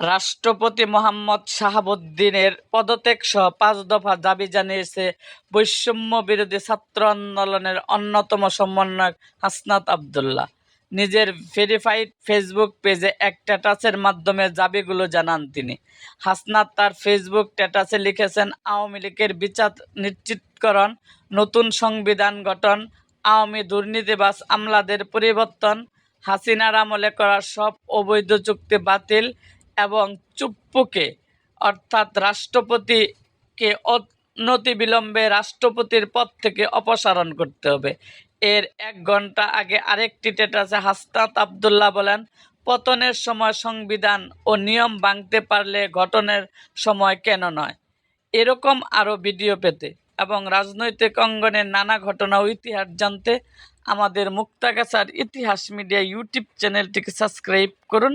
রাষ্ট্রপতি মোহাম্মদ শাহাবুদ্দিনের পদত্যাগ সহ পাঁচ দফা দাবি জানিয়েছে বৈষম্য বিরোধী ছাত্র আন্দোলনের অন্যতম সমন্বয়ক হাসনাত আবদুল্লাহ। নিজের ভেরিফাইড ফেসবুক পেজে এক স্ট্যাটাসের মাধ্যমে দাবিগুলো জানান তিনি। হাসনাত তার ফেসবুক স্ট্যাটাসে লিখেছেন, আওয়ামী লীগের বিচার নিশ্চিতকরণ, নতুন সংবিধান গঠন, আওয়ামী দুর্নীতিবাস আমলাদের পরিবর্তন, হাসিনার আমলে করা সব অবৈধ চুক্তি বাতিল এবং চুপ্পুকে, অর্থাৎ রাষ্ট্রপতিকে অনতিবিলম্বে রাষ্ট্রপতির পদ থেকে অপসারণ করতে হবে। এর এক ঘণ্টা আগে আরেকটি স্ট্যাটাসে হাসনাত আবদুল্লাহ বলেন, পতনের সময় সংবিধান ও নিয়ম ভাঙতে পারলে ঘটনের সময় কেন নয়? এরকম আরও ভিডিও পেতে এবং রাজনৈতিক অঙ্গনের নানা ঘটনা ও ইতিহাস জানতে আমাদের মুক্তাগাছার ইতিহাস মিডিয়া ইউটিউব চ্যানেলটিকে সাবস্ক্রাইব করুন।